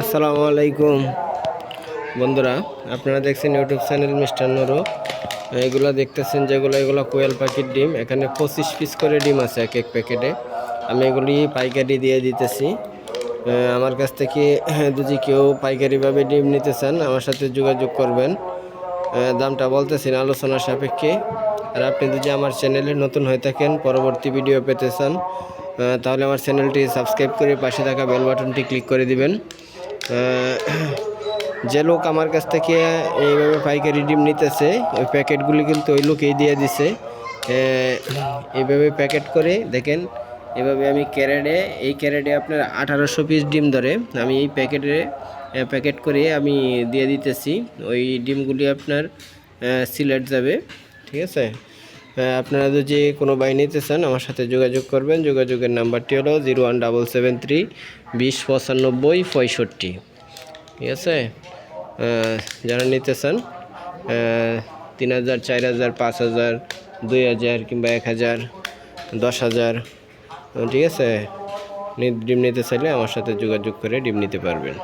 আসসালামু আলাইকুম। বন্ধুরা, আপনারা দেখছেন ইউটিউব চ্যানেল মিস্টার নুরু। এগুলো দেখতেছেন যেগুলো, এগুলো কোয়েল পাখির ডিম। এখানে পঁচিশ পিস করে ডিম আছে এক এক প্যাকেটে। আমি এগুলি পাইকারি দিয়ে দিতেছি। আমার কাছ থেকে যদি কেউ পাইকারিভাবে ডিম নিতে চান, আমার সাথে যোগাযোগ করবেন। দামটা বলতেছেন আলোচনার সাপেক্ষে। আর আপনি যদি আমার চ্যানেলে নতুন হয়ে থাকেন, পরবর্তী ভিডিও পেতে চান তাহলে আমার চ্যানেলটি সাবস্ক্রাইব করে পাশে থাকা বেল বাটনটি ক্লিক করে দিবেন। যে লোক আমার কাছ থেকে এইভাবে পাইকারি ডিম নিতেছে ওই প্যাকেটগুলি কিন্তু ওই লোকেই দিয়ে দিছে। এইভাবে প্যাকেট করে দেখেন, এভাবে আমি ক্যারেটে, এই ক্যারেটে আপনার আঠারোশো পিস ডিম ধরে আমি এই প্যাকেটে প্যাকেট করে আমি দিয়ে দিতেছি। ওই ডিমগুলি আপনার সিলেট যাবে, ঠিক আছে? আপনারা যদি কোনো বাই নিতে চান, আমার সাথে যোগাযোগ করবেন। যোগাযোগের নাম্বারটি হলো zero one double seven three বিশ পঁচানব্বই পঁয়ষট্টি। ঠিক আছে? যারা নিতে চান তিন হাজার, চার হাজার, পাঁচ হাজার, দুই হাজার কিংবা এক হাজার, দশ হাজার ঠিক আছে? ডিম নিতে চাইলে আমার সাথে যোগাযোগ করে ডিম নিতে পারবেন।